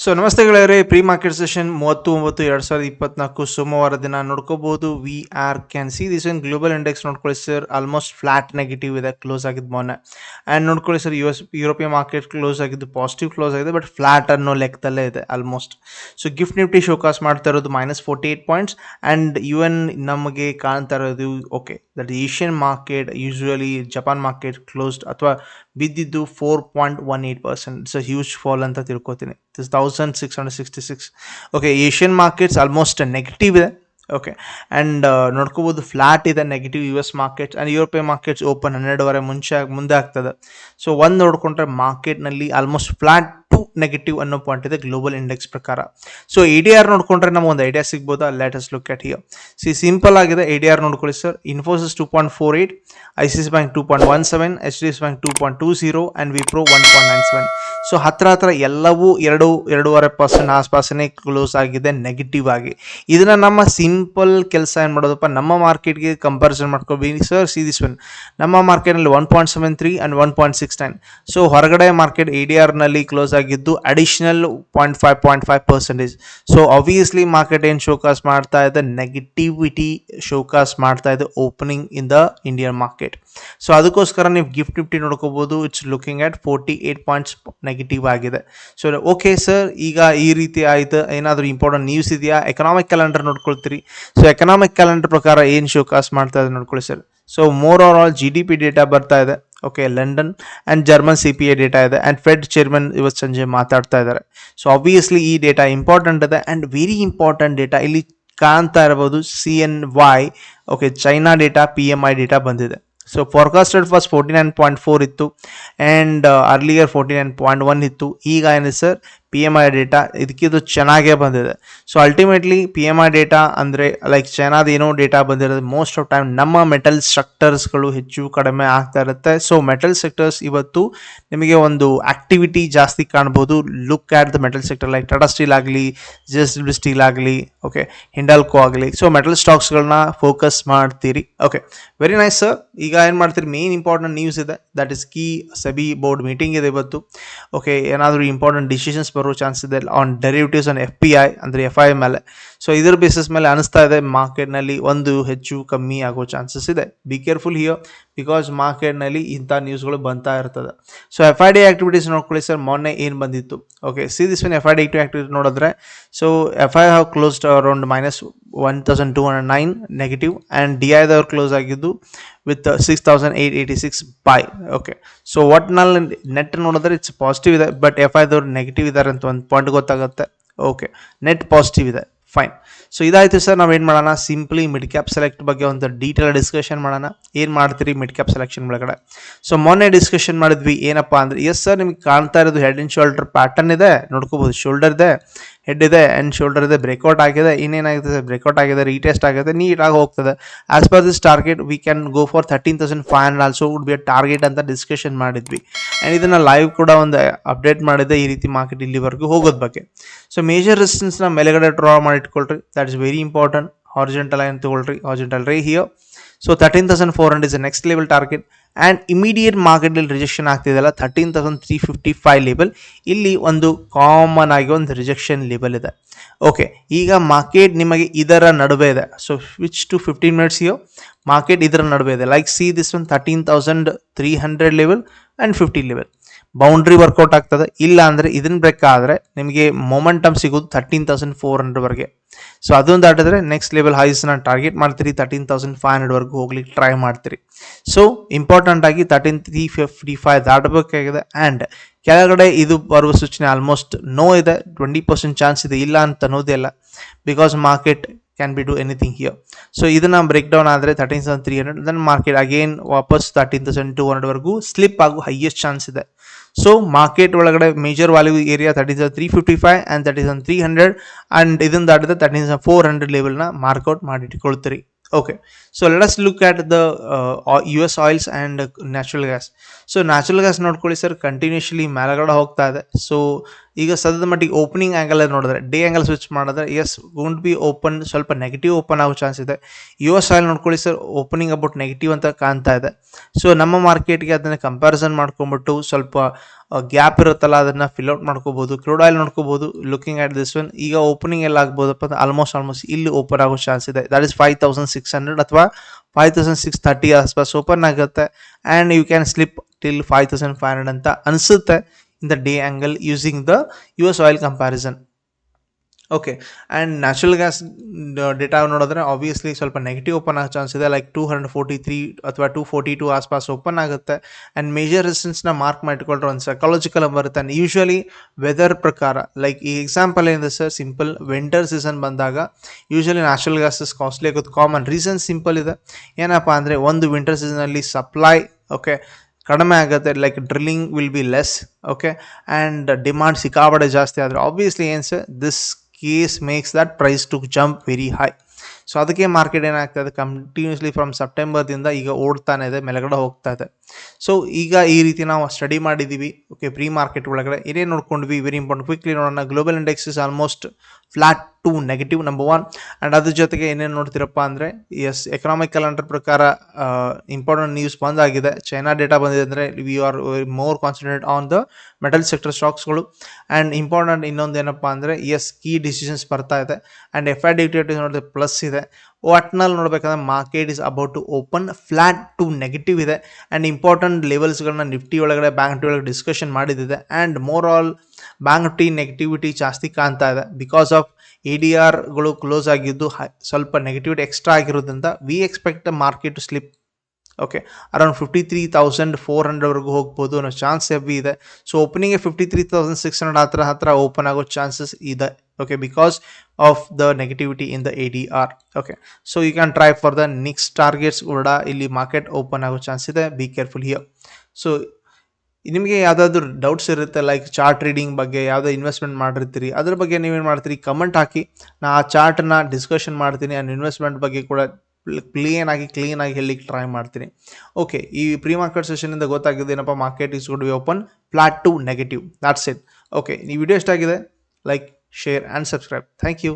So ನಮಸ್ತೆ ಗೆಳೆಯರೆ pre market session ಮೂವತ್ತು ಒಂಬತ್ತು ಎರಡು ಸಾವಿರದ ಇಪ್ಪತ್ನಾಲ್ಕು ಸೋಮವಾರ ದಿನ ನೋಡ್ಕೋಬಹುದು. We are can see this one global index ನೋಡ್ಕೊಳ್ಳಿ ಸರ್ ಆಲ್ಮೋಸ್ಟ್ ಫ್ಲಾಟ್ ನೆಗೆಟಿವ್ ಇದೆ ಕ್ಲೋಸ್ ಆಗಿದ್ದು ಮೊನ್ನೆ. ಆ್ಯಂಡ್ ನೋಡ್ಕೊಳ್ಳಿ sir U S European market close ಆಗಿದ್ದು ಪಾಸಿಟಿವ್ ಕ್ಲೋಸ್ ಆಗಿದೆ ಬಟ್ ಫ್ಲಾಟ್ ಅನ್ನೋ ಲೆಕ್ಕದಲ್ಲೇ ಇದೆ almost so gift nifty showcase ಮಾಡ್ತಾ ಇರೋದು minus forty eight points and U N ನಮಗೆ ಕಾಣ್ತಾ ಇರೋದು okay that Asian market usually Japan market closed ಅಥವಾ ಬಿದ್ದಿದ್ದು four point one eight percent it's a huge fall ಅಂತ ತಿಳ್ಕೊತೀನಿ. Thousand six hundred sixty six okay Asian markets almost negative ಇದೆ. Okay and ನೋಡ್ಕೋಬೋದು flat ಇದೆ negative U S markets and European markets open ಹನ್ನೆರಡುವರೆ ಮುಂಚೆ ಮುಂದೆ ಆಗ್ತದೆ. So ಒಂದು ನೋಡ್ಕೊಂಡ್ರೆ ಮಾರ್ಕೆಟ್ನಲ್ಲಿ ಆಲ್ಮೋಸ್ಟ್ ಫ್ಲಾಟ್ ನೆಗೆಟಿವ್ ಅನ್ನೋ ಪಾಯಿಂಟ್ ಇದೆ ಗ್ಲೋಬಲ್ ಇಂಡೆಕ್ಸ್ ಪ್ರಕಾರ. ಸೊ ಎ ಡಿ ಆರ್ ನೋಡ್ಕೊಂಡ್ರೆ ನಮ್ಗೆ ಒಂದು ಐಡಿಯಾ ಸಿಗ್ಬೋದಾ latest look at here see simple ಆಗಿದೆ. ಎ ಡಿ ಆರ್ ನೋಡ್ಕೊಳ್ಳಿ sir Infosys two point four eight I C C bank two point one seven H D S bank two point two zero and Wipro one point nine seven so ಹತ್ರ ಹತ್ರ ಎಲ್ಲವೂ ಎರಡು, ಎರಡೂವರೆ percent ಆಸ್ಪಾಸನೇ close ಆಗಿದೆ negative ಆಗಿ. ಇದನ್ನ ನಮ್ಮ ಸಿಂಪಲ್ ಕೆಲಸ ಏನು ಮಾಡೋದಪ್ಪ? ನಮ್ಮ ಮಾರ್ಕೆಟ್ಗೆ ಕಂಪ್ಯಾರಿಸನ್ ಮಾಡ್ಕೋಬೇಕು ಸರ್ ಸಿ ದಿಸ್ ಒನ್ ನಮ್ಮ ಮಾರ್ಕೆಟ್ನಲ್ಲಿ one point seven three and one point six nine so ಹೊರಗಡೆ ಮಾರ್ಕೆಟ್ ಎ ಡಿ ಆರ್ನಲ್ಲಿ ಕ್ಲೋಸ್ ಆಗಿದ್ದು additional point five point five percentage so obviously market ಏನು ಶೋಕಾಸ್ ಮಾಡ್ತಾ ಇದೆ? ನೆಗೆಟಿವಿಟಿ ಶೋಕಾಸ್ ಮಾಡ್ತಾ ಇದೆ opening in the Indian market so ಅದಕ್ಕೋಸ್ಕರ ನೀವು ಗಿಫ್ಟ್ ನಿಫ್ಟಿ ನೋಡ್ಕೋಬೋದು. It's looking at forty eight points negative ಆಗಿದೆ. ಸೊ ಓಕೆ ಸರ್ ಈಗ ಈ ರೀತಿ ಆಯಿತು. ಏನಾದರೂ ಇಂಪಾರ್ಟೆಂಟ್ ನ್ಯೂಸ್ ಇದೆಯಾ? Economic calendar ನೋಡ್ಕೊಳ್ತೀರಿ. So economic calendar ಪ್ರಕಾರ ಏನು ಶೋಕಾಸ್ ಮಾಡ್ತಾ ಇದೆ ನೋಡ್ಕೊಳ್ಳಿ sir so more are all G D P data ಬರ್ತಾ ಇದೆ. Okay London and German C P A data ಇದೆ. ಆ್ಯಂಡ್ ಫೆಡ್ ಚೇರ್ಮನ್ ಇವತ್ತು ಸಂಜೆ ಮಾತಾಡ್ತಾ ಇದ್ದಾರೆ. ಸೊ ಆಬ್ವಿಯಸ್ಲಿ ಈ ಡೇಟಾ ಇಂಪಾರ್ಟೆಂಟ್ ಇದೆ. ಆ್ಯಂಡ್ ವೆರಿ ಇಂಪಾರ್ಟೆಂಟ್ ಡೇಟಾ ಇಲ್ಲಿ ಕಾಣ್ತಾ ಇರಬಹುದು C N Y okay China data P M I data ಬಂದಿದೆ. So forecasted first forty nine point four ಇತ್ತು. And earlier forty nine point one ಇತ್ತು. ಈಗ ಏನಿದೆ sir P M I data ಇದಕ್ಕಿದು ಚೆನ್ನಾಗೇ ಬಂದಿದೆ. So ultimately P M I data ಅಂದರೆ like ಚೈನಾದ ಏನೋ ಡೇಟಾ ಬಂದಿರೋದು ಮೋಸ್ಟ್ ಆಫ್ ಟೈಮ್ ನಮ್ಮ ಮೆಟಲ್ ಸ್ಟ್ರಕ್ಟರ್ಸ್ಗಳು ಹೆಚ್ಚು ಕಡಿಮೆ ಆಗ್ತಾ ಇರುತ್ತೆ. ಸೊ ಮೆಟಲ್ ಸೆಕ್ಟರ್ಸ್ ಇವತ್ತು ನಿಮಗೆ ಒಂದು ಆಕ್ಟಿವಿಟಿ ಜಾಸ್ತಿ ಕಾಣ್ಬೋದು. Look at the metal sector like Tata steel ಆಗಲಿ ಜೆಸ್ ಸ್ಟೀಲ್ ಆಗಲಿ ಓಕೆ ಹಿಂಡಲ್ಕೋ ಆಗಲಿ. ಸೊ ಮೆಟಲ್ ಸ್ಟಾಕ್ಸ್ಗಳನ್ನ ಫೋಕಸ್ ಮಾಡ್ತೀರಿ. ಓಕೆ ವೆರಿ ನೈಸ್ ಸರ್ ಈಗ ಏನು ಮಾಡ್ತೀರಿ? ಮೇನ್ ಇಂಪಾರ್ಟೆಂಟ್ ನ್ಯೂಸ್ ಇದೆ. That is key SEBI board meeting ಇದೆ ಇವತ್ತು. ಓಕೆ ಏನಾದರೂ ಇಂಪಾರ್ಟೆಂಟ್ ಡಿಸಿಷನ್ಸ್ ಬರೋ ಚಾನ್ಸ್ ಇದೆ. On derivatives on F P I ಅಂದರೆ ಎಫ್ ಐ ಮೇಲೆ. ಸೊ ಇದ್ರ ಬೇಸಿಸ್ ಮೇಲೆ ಅನಿಸ್ತಾ ಇದೆ. ಮಾರ್ಕೆಟ್ನಲ್ಲಿ ಒಂದು ಹೆಚ್ಚು ಕಮ್ಮಿ ಆಗೋ ಚಾನ್ಸಸ್ ಇದೆ. ಬಿ ಕೇರ್ಫುಲ್ ಹಿಯರ್ ಬಿಕಾಸ್ ಮಾರ್ಕೆಟ್ನಲ್ಲಿ ಇಂಥ ನ್ಯೂಸ್ಗಳು ಬಂತಾ ಇರ್ತದೆ. So F I D activities ನೋಡ್ಕೊಳ್ಳಿ ಸರ್ ಮೊನ್ನೆ ಏನು ಬಂದಿತ್ತು? Okay see this one F I D activity ನೋಡಿದ್ರೆ so F I have closed around minus one thousand two hundred nine negative and D ಐದವ್ರು close ಆಗಿದ್ದು with six thousand eight eighty six buy okay so ಒಟ್ನಲ್ಲಿ net ನೋಡಿದ್ರೆ it's positive ಇದೆ but F ಐದವ್ರು negative ಇದ್ದಾರೆ ಅಂತ ಒಂದು point ಗೊತ್ತಾಗುತ್ತೆ. Okay net positive ಇದೆ. ಫೈನ್ ಸೊ ಇದಾಯಿತು ಸರ್ ನಾವೇನು ಮಾಡೋಣ? ಸಿಂಪ್ಲಿ ಮಿಡ್ ಕ್ಯಾಪ್ ಸೆಲೆಕ್ಟ್ ಬಗ್ಗೆ ಒಂದು ಡೀಟೇಲ್ ಡಿಸ್ಕಷನ್ ಮಾಡೋಣ. ಏನು ಮಾಡ್ತೀರಿ ಮಿಡ್ ಕ್ಯಾಪ್ ಸೆಲೆಕ್ಷನ್ ಒಳಗಡೆ? ಸೊ ಮೊನ್ನೆ ಡಿಸ್ಕಷನ್ ಮಾಡಿದ್ವಿ ಏನಪ್ಪ ಅಂದರೆ ಎಸ್ ಸರ್ ನಿಮ್ಗೆ ಕಾಣ್ತಾ ಇರೋದು ಹೆಡ್ ಆ್ಯಂಡ್ ಶೋಲ್ಡರ್ ಪ್ಯಾಟರ್ನ್ ಇದೆ. ನೋಡ್ಕೋಬೋದು ಶೋಲ್ಡರ್ ಇದೆ. ಹೆಡ್ ಇದೆ ಆ್ಯಂಡ್ ಶೋಲ್ಡರ್ ಇದೆ ಬ್ರೇಕ್ಔಟ್ ಆಗಿದೆ, ಇನ್ನೇನಾಗಿದೆ ಸರ್ ಆಗಿದೆ ರೀಟೆಸ್ಟ್ ಆಗಿದೆ, ನೀಟಾಗಿ ಹೋಗ್ತದೆ. As per this target we can go for thirteen thousand five hundred also would be a target ಅಂತ ಡಿಸ್ಕಷನ್ ಮಾಡಿದ್ವಿ. ಆ್ಯಂಡ್ ಇದನ್ನು ಲೈವ್ ಕೂಡ ಒಂದು ಅಪ್ಡೇಟ್ ಮಾಡಿದೆ ಈ ರೀತಿ ಮಾರ್ಕೆಟ್ ಇಲ್ಲಿವರೆಗೂ ಹೋಗೋದ್ ಬಗ್ಗೆ. ಸೊ ಮೇಜರ್ ರೆಸಿಸ್ಟೆನ್ಸ್ನ ಮೇಲೆಗಡೆ ಡ್ರಾ ಮಾಡಿ ಇಟ್ಕೊಳ್ರಿ that is very important horizontal ಏನು ತಗೊಳ್ರಿ ಹಾರ್ಜೆಂಟಲ್ ರೀ ಹಿಯೋ so thirteen thousand four hundred is next level target and immediate ಮಾರ್ಕೆಟಲ್ಲಿ rejection ಆಗ್ತಿದೆಯಲ್ಲ thirteen thousand three fifty five level ಇಲ್ಲಿ ಒಂದು ಕಾಮನ್ ಆಗಿ ಒಂದು ರಿಜೆಕ್ಷನ್ ಲೆವೆಲ್ ಇದೆ. ಓಕೆ ಈಗ ಮಾರ್ಕೆಟ್ ನಿಮಗೆ ಇದರ ನಡುವೆ ಇದೆ. So which to fifteen minutes yo market ಇದರ ನಡುವೆ ಇದೆ. Like see this one thirteen thousand three hundred level and fifty level boundary work out ಆಗ್ತದೆ. ಇಲ್ಲ ಅಂದರೆ ಇದನ್ನ ಬ್ರೇಕ್ ಆದರೆ ನಿಮಗೆ ಮೊಮೆಂಟಮ್ ಸಿಗೋದು ತರ್ಟೀನ್ ತೌಸಂಡ್ ಫೋರ್ ಹಂಡ್ರೆಡ್ವರೆಗೆ ಸೊ ಅದೊಂದು ದಾಟಿದ್ರೆ ನೆಕ್ಸ್ಟ್ ಲೆವೆಲ್ ಹೈಸ್ನ ಟಾರ್ಗೆಟ್ ಮಾಡ್ತೀರಿ ತರ್ಟೀನ್ ತೌಸಂಡ್ ಫೈವ್ ಹಂಡ್ರೆಡ್ವರೆಗೂ ಹೋಗ್ಲಿಕ್ಕೆ ಟ್ರೈ ಮಾಡ್ತೀರಿ. ಸೊ ಇಂಪಾರ್ಟೆಂಟ್ ಆಗಿ ತರ್ಟೀನ್ ತ್ರೀ ಫಿಫ್ಟಿ ಫೈವ್ ದಾಟಬೇಕಾಗಿದೆ ಆ್ಯಂಡ್ ಕೆಳಗಡೆ ಇದು ಬರುವ ಸೂಚನೆ ಆಲ್ಮೋಸ್ಟ್ ನೋ ಇದೆ ಟ್ವೆಂಟಿ ಪರ್ಸೆಂಟ್ ಚಾನ್ಸ್ ಇದೆ, ಇಲ್ಲ ಅಂತ ಅನ್ನೋದೇ ಇಲ್ಲ because market can be do anything here so ಇದನ್ನ ಬ್ರೇಕ್ ಡೌನ್ ಆದರೆ thirteen thousand three hundred then market again ವಾಪಸ್ ತರ್ಟೀನ್ ತೌಸಂಡ್ ಟೂ ಹಂಡ್ರೆಡ್ವರೆಗೂ ಸ್ಲಿಪ್ ಆಗೋ ಹೈಯೆಸ್ಟ್ ಚಾನ್ಸ್ ಇದೆ. ಸೊ ಮಾರ್ಕೆಟ್ ಒಳಗಡೆ major value area thirty thousand three fifty five and thirty thousand three hundred and ಇದನ್ನು ದಾಟಿದ್ರೆ thirteen thousand four hundred ಲೆವೆಲ್ನ mark out ಮಾಡಿಟ್ಕೊಳ್ತೀರಿ. Okay so let's look at the U S oils and natural gas so natural gas ನೋಡ್ಕೊಳ್ಳಿ sir continuously ಮೇಲಗಡೆ ಹೋಗ್ತಾ ಇದೆ. So ಈಗ ಸದ್ಯದ ಮಟ್ಟಿಗೆ ಓಪನಿಂಗ್ ಆ್ಯಂಗಲ್ ನೋಡಿದ್ರೆ ಡೇ ಆ್ಯಂಗಲ್ ಸ್ವಿಚ್ ಮಾಡಿದ್ರೆ ಎಸ್ ಗೋಂಟ್ ಬಿ ಓಪನ್ ಸ್ವಲ್ಪ ನೆಗೆಟಿವ್ ಓಪನ್ ಆಗೋ ಚಾನ್ಸ್ ಇದೆ. ಯು ಎಸ್ ಆಯಿಲ್ ನೋಡ್ಕೊಳ್ಳಿ ಸರ್ ಓಪನಿಂಗ್ ಅಬೌಟ್ ನೆಗೆಟಿವ್ ಅಂತ ಕಾಣ್ತಾ ಇದೆ. ಸೊ ನಮ್ಮ ಮಾರ್ಕೆಟ್ಗೆ ಅದನ್ನು ಕಂಪ್ಯಾರಿಸನ್ ಮಾಡ್ಕೊಂಬಿಟ್ಟು ಸ್ವಲ್ಪ ಗ್ಯಾಪ್ ಇರುತ್ತಲ್ಲ, ಅದನ್ನು ಫಿಲ್ ಔಟ್ ಮಾಡ್ಕೋಬೋದು ಕ್ರೂಡ್ ಆಯಿಲ್ ನೋಡ್ಕೋಬೋದು ಲುಕಿಂಗ್ ಅಟ್ ದಿಸ್ ಒನ್ ಈಗ ಓಪನಿಂಗ್ ಎಲ್ಲ ಆಗ್ಬೋದಪ್ಪ ಅಂದ್ರೆ ಆಲ್ಮೋಸ್ಟ್ ಆಲ್ಮೋಸ್ಟ್ ಇಲ್ಲಿ ಓಪನ್ ಆಗೋ ಚಾನ್ಸ್ ಇದೆ. That is five thousand six hundred ಅಥವಾ ಫೈವ್ ತೌಸಂಡ್ ಸಿಕ್ಸ್ ತರ್ಟಿ ಆಸ್ಪಾಸ್ ಓಪನ್ ಆಗುತ್ತೆ. And you can slip till five thousand five hundred ಅಂತ ಅನಿಸುತ್ತೆ. In the day angle using the U S oil comparison okay and natural gas data ನೋಡಿದ್ರೆ obviously ಸ್ವಲ್ಪ negative open ಆಗೋ chance ಇದೆ. Like two hundred forty three ಅಥವಾ two forty two ಆಸ್ಪಾಸ್ open ಆಗುತ್ತೆ. And major ರೆಸಿಸ್ಟೆನ್ಸ್ನ ಮಾರ್ಕ್ ಮಾಡಿಕೊಂಡ್ರೆ ಒಂದು ಸೈಕಾಲಜಿಕಲ್ ಬರುತ್ತೆ. ಆ್ಯಂಡ್ ಯೂಶ್ವಲಿ ವೆದರ್ ಪ್ರಕಾರ ಲೈಕ್ ಈ ಎಕ್ಸಾಂಪಲ್ ಏನಿದೆ ಸರ್ ಸಿಂಪಲ್ ವಿಂಟರ್ ಸೀಸನ್ ಬಂದಾಗ ಯೂಶ್ವಲಿ ನ್ಯಾಚುರಲ್ ಗ್ಯಾಸಸ್ ಕಾಸ್ಟ್ಲಿ ಆಗೋದು ಕಾಮನ್ ರೀಸನ್ ಸಿಂಪಲ್ ಇದೆ. ಏನಪ್ಪ ಅಂದರೆ ಒಂದು ವಿಂಟರ್ ಸೀಸನಲ್ಲಿ ಸಪ್ಲೈ ಓಕೆ ಕಡಿಮೆ ಆಗುತ್ತೆ. Like drilling will be less okay and demand ಸಿಕ್ಕಾಬಡೆ ಜಾಸ್ತಿ ಆದರೆ ಆಬ್ವಿಯಸ್ಲಿ ಏನು sir this case makes that price to jump very high so ಅದಕ್ಕೆ ಮಾರ್ಕೆಟ್ ಏನಾಗ್ತದೆ ಕಂಟಿನ್ಯೂಸ್ಲಿ ಫ್ರಮ್ ಸೆಪ್ಟೆಂಬರ್ದಿಂದ ಈಗ ಓಡ್ತಾನೆ ಇದೆ, ಮೇಲ್ಗಡೆ ಹೋಗ್ತಾ ಇದೆ. ಸೊ ಈಗ ಈ ರೀತಿ ನಾವು ಸ್ಟಡಿ ಮಾಡಿದ್ದೀವಿ. ಓಕೆ ಪ್ರೀ ಮಾರ್ಕೆಟ್ ಒಳಗಡೆ. ಏನೇನು ನೋಡ್ಕೊಂಡ್ವಿ ವೆರಿ ಇಂಪಾರ್ಟೆಂಟ್ ಕ್ವಿಕ್ಲಿ ನೋಡೋಣ. Global index is almost flat to negative number one and ಅದ್ರ ಜೊತೆಗೆ ಏನೇನು ನೋಡ್ತೀರಪ್ಪ ಅಂದರೆ ಎಸ್ ಎಕನಾಮಿಕ್ ಕ್ಯಾಲೆಂಡರ್ ಪ್ರಕಾರ ಇಂಪಾರ್ಟೆಂಟ್ ನ್ಯೂಸ್ ಬಂದಾಗಿದೆ. ಚೈನಾ ಡೇಟಾ ಬಂದಿದೆ ಅಂದರೆ we are more concentrate on the metal sector ಸ್ಟಾಕ್ಸ್ಗಳು and important ಇನ್ನೊಂದು ಏನಪ್ಪ ಅಂದರೆ ಎಸ್ ಕೀ ಡಿಸಿಷನ್ಸ್ ಬರ್ತಾ ಇದೆ. ಆ್ಯಂಡ್ ಎಫ್ ಐ ಡಿ ನೋಡಿದ್ರೆ ಪ್ಲಸ್ ಇದೆ. ಒಟ್ನಲ್ಲಿ ನೋಡಬೇಕಂದ್ರೆ market is about to open flat to negative ಇದೆ. ಆ್ಯಂಡ್ ಇಂಪಾರ್ಟೆಂಟ್ ಲೆವೆಲ್ಸ್ಗಳನ್ನ ನಿಫ್ಟಿ ಒಳಗಡೆ ಬ್ಯಾಂಕ್ ಟಿ ಒಳಗಡೆ discussion ಮಾಡಿದ್ದಿದೆ. And more all bank Nifty negativity ಜಾಸ್ತಿ ಕಾಣ್ತಾ ಇದೆ. ಬಿಕಾಸ್ ಆಫ್ ಎ ಡಿ ಆರ್ಗಳು ಕ್ಲೋಸ್ ಆಗಿದ್ದು ಸ್ವಲ್ಪ ನೆಗೆಟಿವಿಟಿ ಎಕ್ಸ್ಟ್ರಾ ಆಗಿರೋದ್ರಿಂದ we expect market to slip okay around fifty three thousand four ಹಂಡ್ರೆಡ್ವರೆಗೂ ಹೋಗ್ಬೋದು ಅನ್ನೋ ಚಾನ್ಸ್ ಹೆವಿ ಇದೆ. So opening fifty three thousand six hundred ಹತ್ರ ಹತ್ರ ಓಪನ್ ಆಗೋ ಚಾನ್ಸಸ್ ಇದೆ. Okay because of the negativity in the A D R okay so you can try for the next targets ಕೂಡ ಇಲ್ಲಿ market open ಆಗೋ chance ಇದೆ. Be careful here so ನಿಮಗೆ ಯಾವುದಾದ್ರು ಡೌಟ್ಸ್ ಇರುತ್ತೆ ಲೈಕ್ ಚಾರ್ಟ್ ರೀಡಿಂಗ್ ಬಗ್ಗೆ ಯಾವುದೋ ಇನ್ವೆಸ್ಟ್ಮೆಂಟ್ ಮಾಡಿರ್ತೀರಿ, ಅದ್ರ ಬಗ್ಗೆ ನೀವೇನು ಮಾಡ್ತೀರಿ? ಕಮೆಂಟ್ ಹಾಕಿ. ನಾ ಆ ಚಾರ್ಟನ್ನ ಡಿಸ್ಕಷನ್ ಮಾಡ್ತೀನಿ ಆ್ಯಂಡ್ ಇನ್ವೆಸ್ಟ್ಮೆಂಟ್ ಬಗ್ಗೆ ಕೂಡ ಕ್ಲೀನ್ ಆಗಿ ಕ್ಲೀನ್ ಆಗಿ ಹೇಳಲಿಕ್ಕೆ ಟ್ರೈ ಮಾಡ್ತೀನಿ. ಓಕೆ ಈ ಪ್ರೀ ಮಾರ್ಕೆಟ್ ಸೆಷನಿಂದ ಗೊತ್ತಾಗಿದೆ ಏನಪ್ಪ? Market is good be open flat to negative that's it okay ಈ ವಿಡಿಯೋ ಎಷ್ಟಾಗಿದೆ like share and subscribe thank you